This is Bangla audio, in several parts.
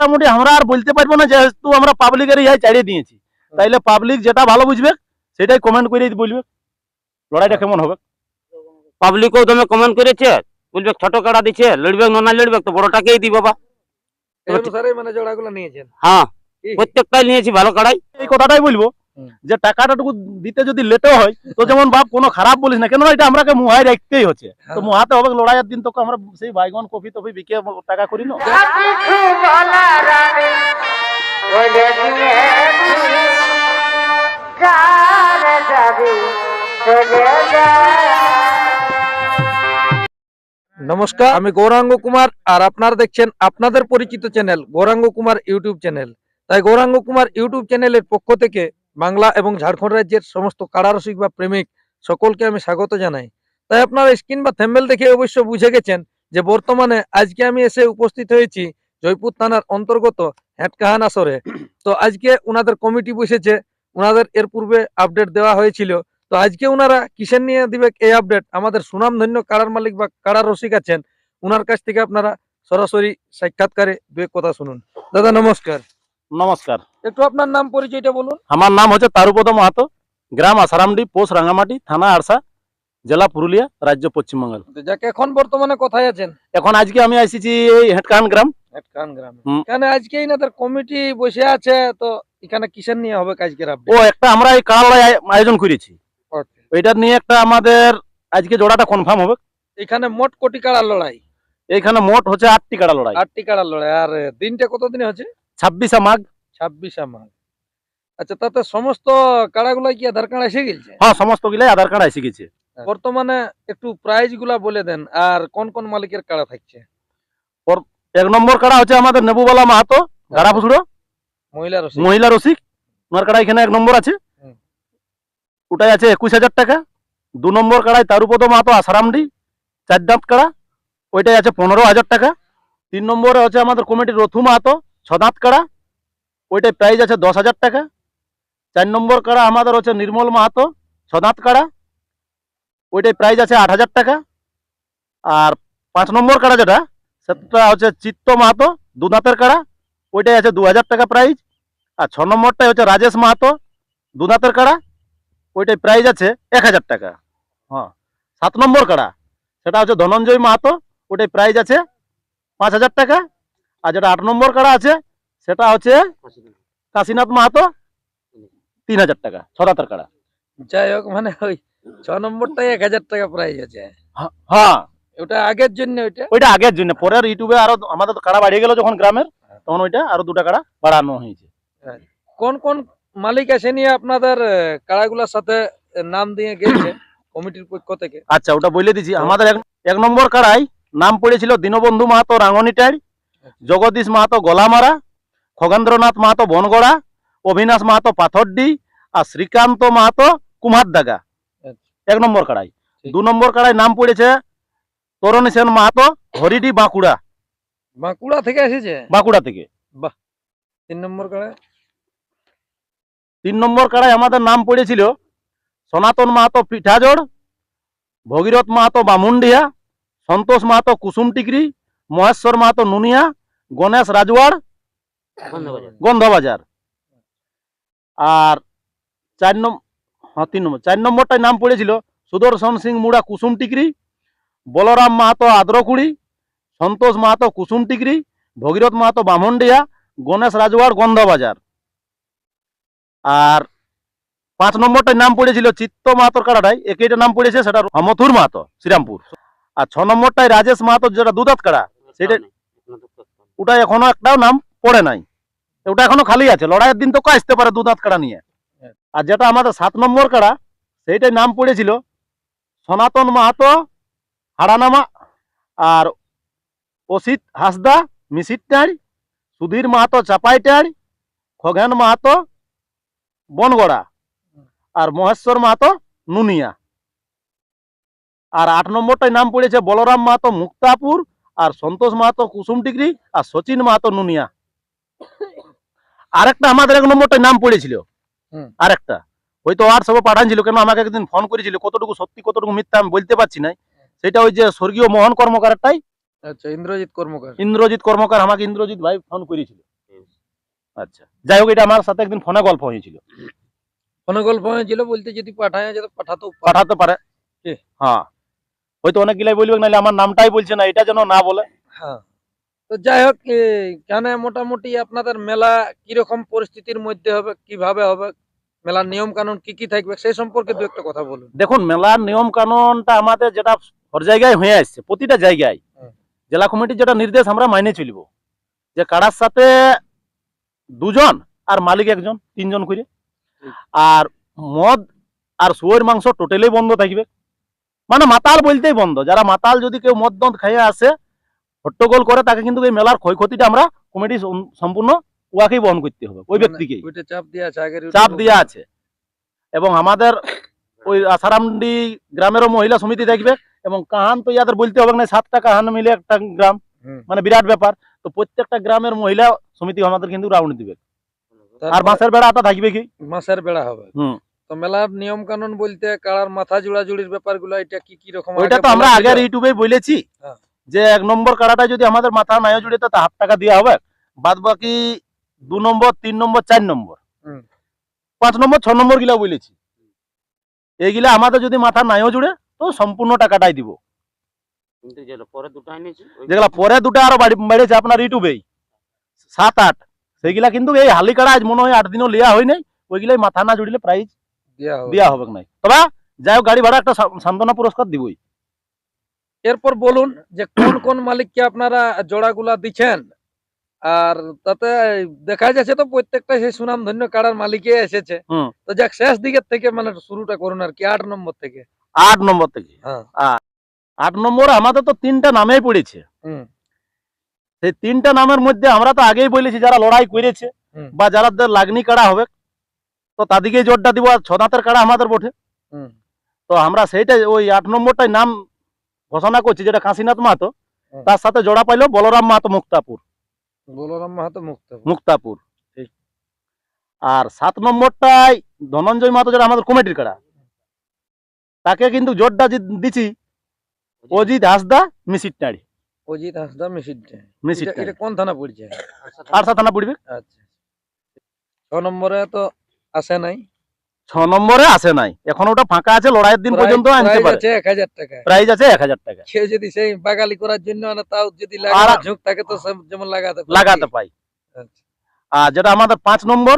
মোটামুটি আমরা আর বলতে পারব না যেহেতু আমরা পাবলিকের ইহাই চাড়িয়ে দিয়েছি। তাইলে পাবলিক যেটা ভালো বুঝবে সেটাই কমেন্ট করে বলবে। লড়াইটা কেমন হবে? পাবলিকও তুমি কমেন্ট করেছে বলবে ছোট কাটা দিচ্ছে লড়বে না লড়বে তো বড়টাকেই দি বাবা। মানে জোড়াগুলো নিয়েছেন। হ্যাঁ প্রত্যেকটাই নিয়েছি ভালো কাড়াই। এই কথাটাই বলব। যে টাকাটাটুকু দিতে যদি লেটও হয় তো যেমন বাপ কোনো খারাপ বলিস না কেন এটা আমরাকে মুহাই রাখতেই হচ্ছে। তো হ্যাঁ। মুহাতে হবে লড়াইয়ের দিন তো আমরা সেই বাইগন কফি টফি বিকে টাকা করি না। নমস্কার আমি গৌরাঙ্গ কুমার আর আপনারা দেখছেন আপনাদের পরিচিত channel Gauranga Kumar YouTube channel. তাই গৌরাঙ্গ কুমার ইউটিউব চ্যানেলের পক্ষ থেকে বাংলা এবং ঝাড়খণ্ড রাজ্যের সমস্ত কারারসিক বা প্রেমিক সকলকে আমি স্বাগত জানাই। তাই আপনারা স্ক্রিন বা থ্যাম্বেল দেখে অবশ্য বুঝে গেছেন যে বর্তমানে আজকে আমি এসে উপস্থিত হয়েছি জয়পুর থানার অন্তর্গত হ্যাটকাহান আসরে। তো আজকে উনাদের কমিটি বসেছে ওনাদের এর পূর্বে আপডেট দেওয়া হয়েছিল। তো আজকে ওনারা কিসের নিয়ে দিবে এই আপডেট? আমাদের সুনামধন্য কারার মালিক বা কারার রসিক আছেন ওনার কাছ থেকে আপনারা সরাসরি সাক্ষাৎকারে দু কথা শুনুন। দাদা, নমস্কার। নমস্কার। একটু আপনার নাম পরিচয়টা বলুন। আমার নাম হচ্ছে তারুপদ মাহাতো গ্রাম আসারামডি পোস্ট রাঙ্গামাটি থানা আরসা জেলা পুরুলিয়া রাজ্য পশ্চিমবঙ্গ যাকে এখন বর্তমানে কোথায় আছেন? এখন আজকে আমি আসিছি এই গ্রাম। হেটকান গ্রামে। এখানে আজকে ইনাদের কমিটি বসে আছে তো এখানে কিসের নিয়ে হবে আজকের ও একটা আমরা এই কাড়া আয়োজন করেছি। নিয়ে একটা আমাদের আজকে জোড়াটা কনফার্ম হবে। এখানে মোট কোটি লড়াই? এইখানে মোট হচ্ছে আটটি কাড়া লড়াই। আটটি লড়াই আর দিনটা কতদিনে হচ্ছে? ছাব্বিশে মাঘ। ছাব্বিশে মাঘ আচ্ছা তাতে সমস্ত কাড়াগুলো কি আধার কার্ড এসে গেছে? হ্যাঁ সমস্ত গুলাই আধার কার্ড এসে গেছে। বর্তমানে একটু প্রাইজগুলা বলে দেন আর কোন কোন মালিকের কাড়া থাকছে? এক নম্বর কাড়া হচ্ছে আমাদের নেবুবালা মাহাতো গাড়া ফুসড়ো। মহিলা রসিক। মহিলা রসিক ওনার কাড়া এখানে এক নম্বর আছে। ওটাই আছে একুশ হাজার টাকা। দু নম্বর কাড়ায় তারুপদ মাহাতো আসারামডি চার দাঁত কাড়া। ওইটাই আছে পনেরো হাজার টাকা। তিন নম্বরে হচ্ছে আমাদের কমিটির রথু মাহাতো ছ দাঁত কাড়া। ওইটাই প্রাইস আছে দশ হাজার টাকা। চার নম্বর কাড়া আমাদের হচ্ছে নির্মল মাহাতো দাঁত কাড়া। ওইটাই প্রাইস আছে আট হাজার টাকা। আর পাঁচ নম্বর কাড়া যেটা, সেটা হচ্ছে চিত্ত মাহাতো দু দাঁতের কাড়া। ওইটাই আছে দু হাজার টাকা প্রাইস আর ছ নম্বরটাই হচ্ছে রাজেশ মাহাতো দু দাঁতের কাড়া। ওইটাই প্রাইস আছে এক হাজার টাকা। হ্যাঁ সাত নম্বর কাড়া, সেটা হচ্ছে ধনঞ্জয় মাহাতো। ওইটাই প্রাইস আছে পাঁচ হাজার টাকা। আর যেটা আট নম্বর কাড়া আছে সেটা হচ্ছে কাশীনাথ মাহাতো তিন হাজার টাকা ছ দাঁতের কাড়া। যাই হোক মানে ওই ছ নম্বরটাই এক হাজার টাকা প্রাইজ আছে। হ্যাঁ ওটা আগের জন্য ওইটা? ওইটা আগের জন্য পরের ইউটিউবে আরও আমাদের কাড়া বাড়িয়ে গেল যখন গ্রামের তখন ওইটা আরও দুটা কাড়া বাড়ানো হয়েছে। কোন কোন মালিক এসে নিয়ে আপনাদের কাড়াগুলোর সাথে নাম দিয়ে গেছে কমিটির পক্ষ থেকে? আচ্ছা ওটা বলে দিচ্ছি আমাদের এক- নম্বর কাড়াই নাম পড়েছিল দীনবন্ধু মাহাতো রাঙ্গনিটাই জগদীশ মাহাতো গলামারা খগেন্দ্রনাথ মাহাতো বনগড়া অবিনাশ মাহাতো পাথরডি আর শ্রীকান্ত মাহাতো কুমারদাগা। আচ্ছা। এক নম্বর কাড়াই। দু নম্বর কাড়াই নাম পড়েছে তরণী সেন মাহাতো হরিডি বাঁকুড়া। বাঁকুড়া থেকে এসেছে? বাঁকুড়া থেকে। তিন নম্বর কাড়া তিন নম্বর কাড়াই আমাদের নাম পড়েছিল সনাতন মাহাতো পিঠাজোড় ভগীরথ মাহাতো বামুন্ডিয়া সন্তোষ মাহাতো কুসুম টিকরি মহেশ্বর মাহাতো নুনিয়া গণেশ রাজওয়াড় গন্ধবাজার। আর চার নম্বর হ্যাঁ তিন নম্বর চার নম্বরটায় নাম পড়েছিল সুদর্শন সিং মুড়া কুসুম টিকরি বলরাম মাহাতো আদ্রকুড়ি সন্তোষ মাহাতো কুসুম টিকরি ভগীরথ মাহাতো বামন্ডিয়া গণেশ রাজওয়াড় গন্ধবাজার। আর পাঁচ নম্বরটায় নাম পড়েছিল চিত্ত মাহাতোর কাড়াটাই একইটা নাম পড়েছে সেটা মথুর মাহাতো শ্রীরামপুর। আর ছ নম্বরটায় রাজেশ মাহাতোর যেটা দুধাত কাড়া সেটা ওটা এখনও একটাও নাম পড়ে নাই। ওটা এখনও খালি আছে। লড়াইয়ের দিন তো আসতে পারে দু দাঁত কাড়া নিয়ে। আর যেটা আমাদের সাত নম্বর কাড়া সেইটাই নাম পড়েছিল। সনাতন মাহাতো হারানামা আর অসিত হাসদা মিসিরটাড় সুধীর মাহাতো চাপাই চাপাইটাড় খগেন মাহাতো বনগড়া আর মহেশ্বর মাহাতো নুনিয়া। আর আট নম্বরটায় নাম পড়েছে বলরাম মাহাতো মুক্তাপুর আর সন্তোষ মাহাতো কুসুম ডিগ্রি আর সচিন মাহাতো নুনিয়া। আরেকটা আমাদের এক নম্বরটায় নাম পড়েছিল। হুম। আরেকটা। হয়তো হোয়াটসঅ্যাপে পাঠানছিল কেন আমাকে একদিন ফোন করেছিল কতটুকু সত্যি কতটুকু মিথ্যা আমি বলতে পারছি না সেটা ওই যে স্বর্গীয় মোহন কর্মকারটাই আচ্ছা ইন্দ্রজিৎ কর্মকার। ইন্দ্রজিৎ কর্মকার আমাকে ইন্দ্রজিৎ ভাই ফোন করেছিল। আচ্ছা যাই হোক এটা আমার সাথে একদিন ফোনে গল্প হয়েছিল। ফোনে গল্প হয়েছিল বলতে যদি পাঠায় যেত পাঠাতেও পারে। পাঠাতে পারে। কি? হ্যাঁ। হয়তো অনেক গিলাই বলবে নাহলে আমার নামটাই বলছে না এটা যেন না বলে। হ্যাঁ। তো যাই হোক এখানে মোটামুটি আপনাদের মেলা কীরকম পরিস্থিতির মধ্যে হবে কীভাবে হবে মেলার নিয়ম কানুন কি কি থাকবে সেই সম্পর্কে দু একটা কথা বলুন। দেখুন মেলার নিয়ম কানুনটা আমাদের যেটা সব জায়গায় হয়ে আসছে প্রতিটা জায়গায়। জেলা কমিটির যেটা নির্দেশ আমরা মাইনে চলব। যে কারার সাথে দুজন আর মালিক একজন তিনজন করে। আর মদ আর শুয়োর মাংস টোটালি বন্ধ থাকবে। মানে মাতাল বলতেই বন্ধ। যারা মাতাল যদি কেউ মদ দন্ত খাইয়ে আসে হট্টগোল করে তাকে কিন্তু এই মেলার ক্ষয়ক্ষতিটা আমরা কমিটি সম্পূর্ণ উয়াকেই বহন করতে হবে। ওই মানে ব্যক্তিকেই। ওইটা চাপ দেওয়া আছে এবং আমাদের ওই আসারামডি গ্রামেরও মহিলা সমিতি দেখবে এবং কাহান তো ইয়াদের বলতে হবে না সাতটা কাহান মিলে একটা গ্রাম মানে বিরাট ব্যাপার। তো প্রত্যেকটা গ্রামের মহিলা সমিতি আমাদের কিন্তু রাউন্ড দিবে। আর মাসের বেড়াটা থাকবে কি? মাসের বেড়া হবে। হুম। তো মেলার নিয়ম কানুন বলতে কারার মাথা জোড়া জুড়ির ব্যাপারগুলো এটা কি কি রকম? ওইটা তো আমরা আগের ইউটিউবে বলেছি। হ্যাঁ। যে এক নম্বর কাড়াটা যদি আমাদের মাথা নাই জুড়ে তো হাফ টাকা দেওয়া হবে। বাদ বাকি দু নম্বর তিন নম্বর চার নম্বর। হুম। পাঁচ নম্বর ছ নম্বর গিলা বলেছি। এইগুলা আমাদের যদি মাথা নাইও জুড়ে তো সম্পূর্ণ টাকাটাই দিব। পরে দুটো এনেছি ওই- যেগুলা পরে দুটো আরও বাড়ি- বেড়েছে আপনার ইউটিউবেই সাত আট। সেইগুলা কিন্তু এই হালি কাড়া আজ মনে হয় আট দিনও লিয়া হয় নাই। ওইগুলাই মাথা না জুড়লে প্রাইজ দেয়া হবে। দেওয়া হবে নাই। তবে যাই হোক গাড়ি ভাড়া একটা সান্ত্বনা পুরস্কার দিবই। এরপর বলুন যে কোন কোন মালিককে আপনারা জোড়াগুলা দিচ্ছেন? আর তাতে দেখা যাচ্ছে তো প্রত্যেকটা সেই সুনাম ধন্য কাড়ার মালিকে এসেছে তো যাক শেষ দিকের থেকে মানে শুরুটা করুন আর কি আট নম্বর থেকে। আট নম্বর থেকে? হ্যাঁ। আট নম্বর আমাদের তো তিনটা নামেই পড়েছে। হুম। সেই তিনটা নামের মধ্যে আমরা তো আগেই বলেছি যারা লড়াই করেছে। বা যারা লাগনি কাড়া হবে তো তাদেরকে জোরটা দিব আর ছদাঁতের কাড়া আমাদের বটে। হুম। তো আমরা সেইটাই ওই আট নম্বরটাই নাম ঘোষণা করছি যেটা কাশীনাথ মাহাতো তার সাথে জোড়া পাইলো বলরাম মাহাতো মুক্তাপুর। বলরাম মাহাতো মুক্ত মুক্তাপুর আর সাত নম্বরটাই ধনঞ্জয় মাহাতো যেটা আমাদের কমিটির কাড়া। তাকে কিন্তু জোরটা দিছি অজিত হাসদা মিসির টাড়ি। অজিত হাসদা মিশির মিসির এটা কোন থানা পড়ছে? আর থানা পড়বে? আচ্ছা। ছ নম্বরে তো আসে নাই। ছ নম্বরে আসে নাই। এখন ওটা ফাঁকা আছে লড়াইয়ের দিন পর্যন্ত আনতে পারে। আছে এক হাজার টাকা। প্রাইস আছে এক হাজার টাকা। কেউ যদি সেই বাগালি করার জন্য আনে তাও যদি থাকে তো যেমন লাগাতে। লাগাতে পাই। আচ্ছা। আর যেটা আমাদের পাঁচ নম্বর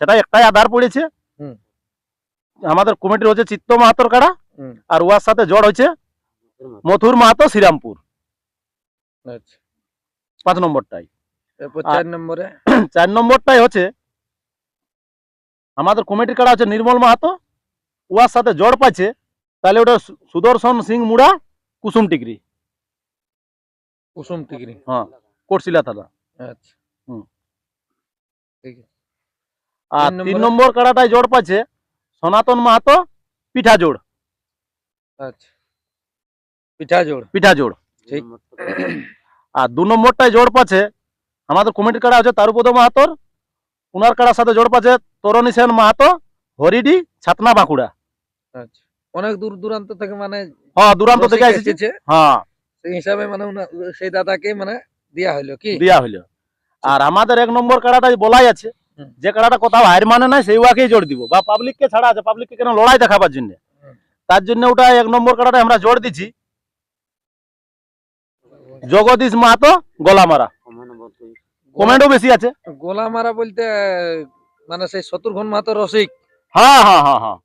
সেটা একটাই আধার পড়েছে। হুম। আমাদের কমিটির হচ্ছে চিত্ত মাহাতর কাড়া। আর ওয়ার সাথে জড় হচ্ছে মথুর মাহাতো শ্রীরামপুর। আচ্ছা। পাঁচ নম্বরটাই। এরপর চার নম্বরে? চার নম্বরটাই হচ্ছে আমাদের কমিটির কারা আছে নির্মল মাহাতো ওয়ার সাথে জড় পাচ্ছে তাহলে ওটা সুদর্শন সিং মুড়া কুসুম টিকরি। কুসুম টিকরি। হ্যাঁ কোটশিলা থানা আচ্ছা। হুম। ঠিক আছে। আর তিন নম্বরে? কাড়াটায় জোড় পাচ্ছে সনাতন মাহাতো পিঠা জোড়। আচ্ছা। পিঠা জোড়। পিঠা জোড়। ঠিক। আর দু নম্বরটায় জোড় পাচ্ছে আমাদের কমিটির কাড়া আছে তারুপদ মাহাতোর উনার কাড়ার সাথে জোড় পাচ্ছে তরণী সেন মাহাতো হরিডি ছাতনা বাঁকুড়া। আচ্ছা অনেক দূর দূরান্ত থেকে মানে হ্যাঁ দূরান্ত থেকে এসেছে। হ্যাঁ। সেই হিসাবে মানে সেই দাদাকে মানে দেয়া হইল কি? দেওয়া হইল। আর আমাদের এক নম্বর কাড়াটা বলাই আছে। যে কাড়াটা কোথাও হার মানে নাই সেই ওয়াকেই জোর দিব। বা পাবলিককে ছাড়া আছে পাবলিককে কেন লড়াই দেখাবার জন্য? তার জন্য ওটা এক নম্বর কাড়াটা আমরা জোর দিচ্ছি জগদীশ মাহাতো গলামারা কমেন্টও বেশি আছে। গোলা মারা বলতে মানে সেই শত্রুঘ্ন মাহাতো রসিক। হ্যাঁ হ্যাঁ হ্যাঁ হ্যাঁ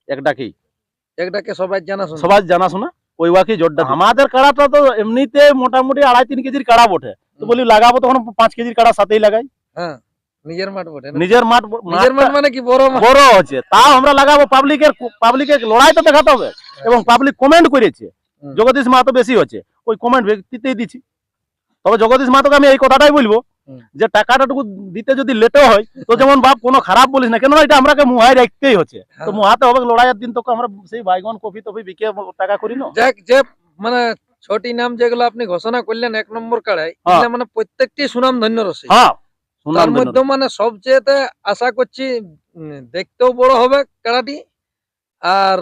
সবাই জানা শোনা। সবাই জানাশোনা ওই ওয়াকেই জোরটা আমাদের কাড়াটা তো এমনিতে মোটামুটি আড়াই তিন কেজির কাড়া বটে। তো বলি লাগাবো তখন পাঁচ কেজির কাড়া সাথেই লাগাই। হ্যাঁ নিজের মাঠ বটে নিজের মাঠ নিজের মাঠ মানে কি বড় মাঠ? বড় হচ্ছে। তাও আমরা লাগাবো পাবলিকের পাবলিকের লড়াই তো দেখাতে হবে। এবং পাবলিক কমেন্ট করেছে। জগদীশ মাহাতো বেশি হচ্ছে। ওই কমেন্ট ব্যক্তিতেই দিচ্ছি। তবে জগদীশ মাহাতোকে আমি এই কথাটাই বলব। যে টাকাটাটুকু দিতে যদি লেটও হয় তো যেমন বাপ কোনো খারাপ বলিস না কেন এটা আমরাকে মুহাই রাখতেই হচ্ছে। তো হ্যাঁ। মুহাতে হবে লড়াইয়ের দিন তো আমরা সেই বাইগন কফি টফি বিকে টাকা করি না। যে মানে ছটি নাম যেগুলো আপনি ঘোষণা করলেন এক নম্বর কাড়াই হ্যাঁ। মানে প্রত্যেকটি সুনাম ধন্য রসিক। হ্যাঁ তার মধ্যে মানে সবচেয়ে আশা করছি দেখতেও বড় হবে কাড়াটি আর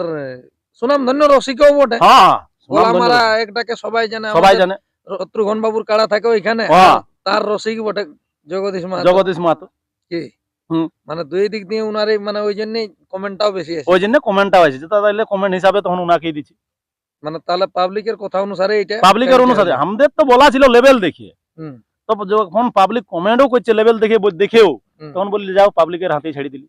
সুনাম ধন্য রসিকও বটে। হ্যাঁ হ্যাঁ, গোলা সুনামগঞ্জের মারা একটাকে সবাই জানে সবাই জানে। শত্রুঘ্ন বাবুর কাড়া থাকে ওইখানে। হ্যাঁ। তার রসিক বটে জগদীশ মাহাতো। জগদীশ মাহাতো। কি। মানে দুই দিক দিয়ে উনার মানে ওই জন্য কমেন্টটাও বেশি আছে। ওই জন্য কমেন্টটাও আছে তাহলে কমেন্ট হিসাবে তখন উনাকে দিচ্ছি মানে তাহলে পাবলিকের কথা অনুসারে এটা পাবলিকের অনুসারে। আমাদের তো বলা ছিল লেভেল দেখিয়ে। হুম। তো যখন পাবলিক কমেন্টও করছে লেভেল দেখে দেখেও তখন বললি যাও পাবলিকের হাতে ছেড়ে দিলি।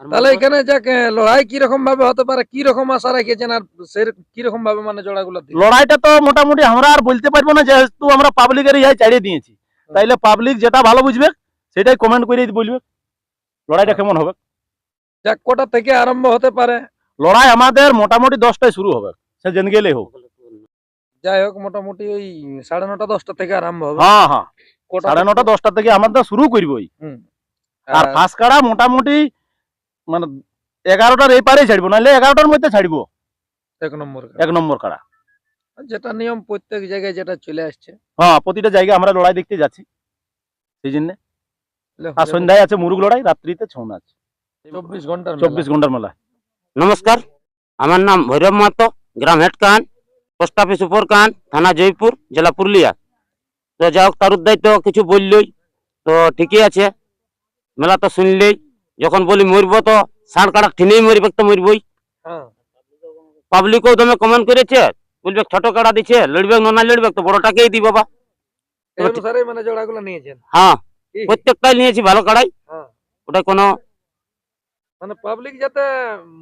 তাহলে এখানে যাক লড়াই কি রকম ভাবে হতে পারে কি রকম আশা রাখিয়েছেন আর কি রকম ভাবে মানে জোড়াগুলো? লড়াইটা তো মোটামুটি আমরা আর বলতে পারব না যেহেতু আমরা পাবলিকের ইহাই চালিয়ে দিয়েছি। তাইলে পাবলিক যেটা ভালো বুঝবে সেটাই কমেন্ট করে বলবে। লড়াইটা কেমন হবে? যাক কটা থেকে আরম্ভ হতে পারে। লড়াই আমাদের মোটামুটি দশটায় শুরু হবে সে জেন গেলে হোক। যাই হোক মোটামুটি ওই সাড়ে নটা দশটা থেকে আরম্ভ হবে। হ্যাঁ হ্যাঁ। কটা সাড়ে নটা দশটা থেকে আমাদের শুরু করবোই। হুম। আর আর ফাঁস কাড়া মোটামুটি মানে এগারোটার এই পারেই ছাড়বো নাহলে এগারোটার মধ্যে ছাড়বো। এক নম্বর এক নম্বর কাড়া। যেটা নিয়ম প্রত্যেক জায়গায় যেটা চলে আসছে। হ্যাঁ প্রতিটা জায়গায় আমরা লড়াই দেখতে যাচ্ছি। সেই জন্য। আর সন্ধ্যায় আছে মুরুগ লড়াই রাত্রিতে ছৌ নাচ। চব্বিশ ঘণ্টার চব্বিশ ঘণ্টার মেলা। নমস্কার আমার নাম ভৈরব মাহাতো গ্রাম হেডকান পোস্ট অফিস উপরকান থানা জয়পুর জেলা পুরুলিয়া। তো যাই হোক তার উদ্দায়িত্ব কিছু বললই। তো ঠিকই আছে মেলা তো শুনলেই। যখন বলি মরব তো ষাঁড় কাটা ঠিনেই মরবে তো মরবই। হ্যাঁ। পাবলিকও তুমি কমেন্ট করেছে বলবে ছোট কাড়া দিছে লড়বে না লড়বে তো বড়টাকেই দি বাবা মানে হ্যাঁ প্রত্যেকটাই নিয়েছি ভালো কাড়াই। হ্যাঁ। ওটা কোনো মানে পাবলিক যাতে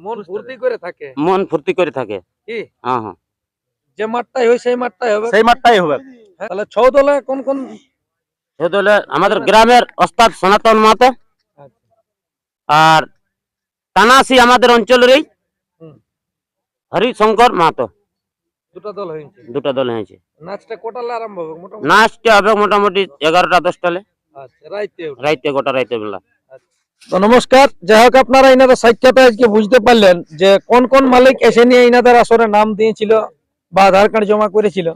মন ফুর্তি করে থাকে। মন ফুর্তি করে থাকে। কি? হ্যাঁ হ্যাঁ। যে মাঠটাই হয় সেই মাঠটাই হবে। সেই মাঠটাই হবে। তাহলে ছৌ দলে কোন কোন? সেটা হলে আমাদের গ্রামের ওস্তাদ সনাতন মাহাতো। আর তানাসি আমাদের অঞ্চলেরই হুম। হরিশঙ্কর মাহাতো। দুটো দল হয়েছে। দুটো দল হয়েছে। নাচটা কোটালে আরম্ভ হবে? মোটামুটি? নাচটা হবে মোটামুটি এগারোটা দশটালে আচ্ছা রাইতে গোটা রাইতে বেলা। তো নমস্কার যাই হোক আপনারা ইনাদের সাক্ষাতে আজকে বুঝতে পারলেন যে কোন কোন মালিক এসে নিয়ে ইনাদের আসরে নাম দিয়েছিল বা আধার কার্ড জমা করেছিল।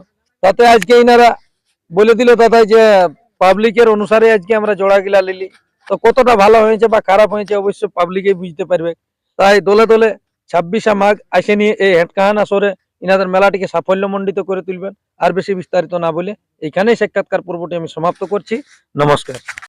তাতে আজকে এনারা বলে দিল দাদা যে পাবলিকের অনুসারে আজকে আমরা জোড়া গিলা লিলি। তো কতটা ভালো হয়েছে বা খারাপ হয়েছে অবশ্যই পাবলিকে বুঝতে পারবে। তাই দলে দলে ছাব্বিশে মাঘ আসে নিয়ে এই হেটকাহান আসরে ইনাদের মেলাটিকে সাফল্যমণ্ডিত করে তুলবেন। আর বেশি বিস্তারিত না বলে এইখানেই সাক্ষাৎকার পর্বটি আমি সমাপ্ত করছি। নমস্কার।